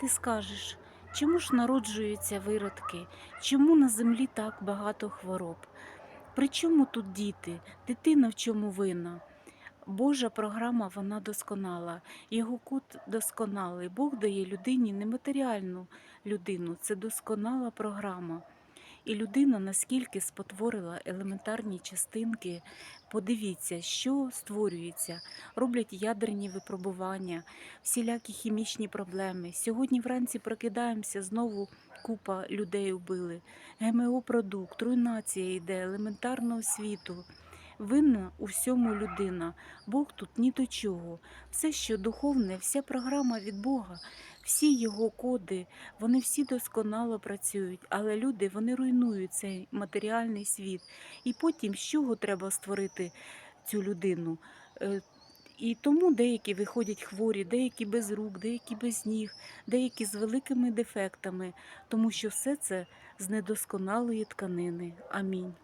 Ти скажеш, чому ж народжуються виродки? Чому на землі так багато хвороб? При чому тут діти? Дитина в чому винна? Божа програма вона досконала, його кут досконалий. Бог дає людині нематеріальну людину. Це досконала програма. І людина наскільки спотворила елементарні частинки, подивіться, що створюється. Роблять ядерні випробування, всілякі хімічні проблеми. Сьогодні вранці прокидаємося, знову купа людей убили. ГМО-продукт, руйнація йде елементарну світу. Винна у всьому людина. Бог тут ні до чого. Все, що духовне, вся програма від Бога, всі його коди, вони всі досконало працюють, але люди вони руйнують цей матеріальний світ. І потім з чого треба створити цю людину? Е, І тому деякі виходять хворі, деякі без рук, деякі без ніг, деякі з великими дефектами, тому що все це з недосконалої тканини. Амінь.